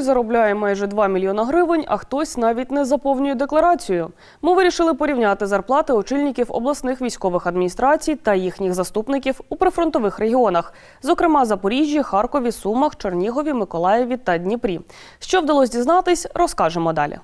Хтось заробляє майже 2 мільйона гривень, а хтось навіть не заповнює декларацію. Ми вирішили порівняти зарплати очільників обласних військових адміністрацій та їхніх заступників у прифронтових регіонах, зокрема Запоріжжі, Харкові, Сумах, Чернігові, Миколаєві та Дніпрі. Що вдалося дізнатись, розкажемо далі.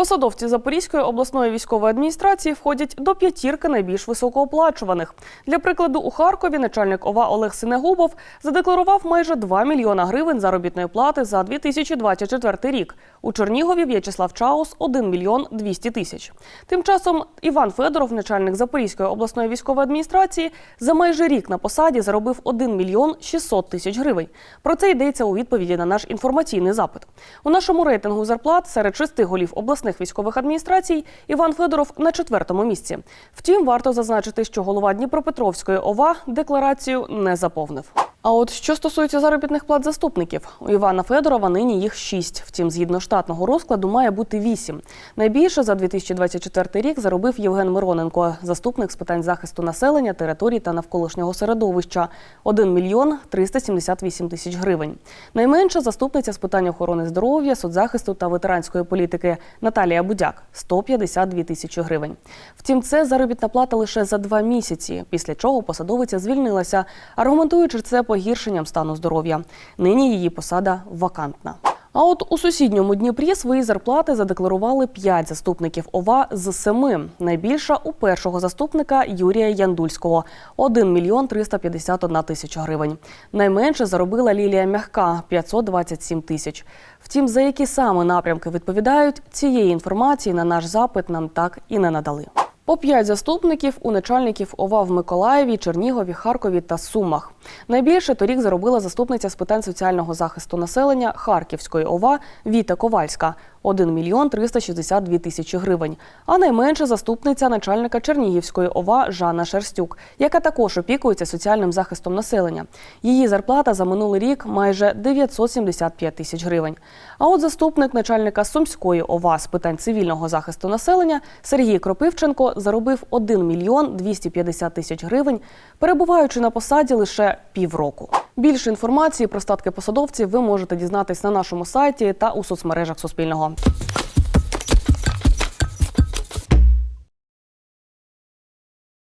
Посадовці Запорізької обласної військової адміністрації входять до п'ятірки найбільш високооплачуваних. Для прикладу, у Харкові начальник ОВА Олег Синегубов задекларував майже 2 мільйона гривень заробітної плати за 2024 рік. У Чернігові В'ячеслав Чаус 1 мільйон 200 тисяч. Тим часом Іван Федоров, начальник Запорізької обласної військової адміністрації, за майже рік на посаді заробив 1 мільйон 600 тисяч гривень. Про це йдеться у відповіді на наш інформаційний запит. У нашому рейтингу зарплат серед шести голів обласних військових адміністрацій Іван Федоров на четвертому місці. Втім, варто зазначити, що голова Дніпропетровської ОВА декларацію не заповнив. А от що стосується заробітних плат заступників, у Івана Федорова нині їх шість. Втім, згідно штатного розкладу, має бути вісім. Найбільше за 2024 рік заробив Євген Мироненко, заступник з питань захисту населення, територій та навколишнього середовища 1 мільйон 378 тисяч гривень. Найменша заступниця з питань охорони здоров'я, соцзахисту та ветеранської політики Наталія Будяк 152 тисячі гривень. Втім, це заробітна плата лише за два місяці, після чого посадовиця звільнилася, аргументуючи це погіршенням стану здоров'я. Нині її посада вакантна. А от у сусідньому Дніпрі свої зарплати задекларували п'ять заступників ОВА з семи. Найбільша у першого заступника Юрія Яндульського 1 мільйон 351 тисяча гривень. Найменше заробила Лілія Мягка 527 тисяч. Втім, за які саме напрямки відповідають, цієї інформації на наш запит нам так і не надали. По п'ять заступників у начальників ОВА в Миколаєві, Чернігові, Харкові та Сумах. Найбільше торік заробила заступниця з питань соціального захисту населення Харківської ОВА Віта Ковальська 1 мільйон 362 тисячі гривень. А найменше заступниця начальника Чернігівської ОВА Жанна Шерстюк, яка також опікується соціальним захистом населення. Її зарплата за минулий рік майже 975 тисяч гривень. А от заступник начальника Сумської ОВА з питань цивільного захисту населення Сергій Кропивченко заробив 1 мільйон 250 тисяч гривень, перебуваючи на посаді лише півроку. Більше інформації про статки посадовців ви можете дізнатись на нашому сайті та у соцмережах Суспільного.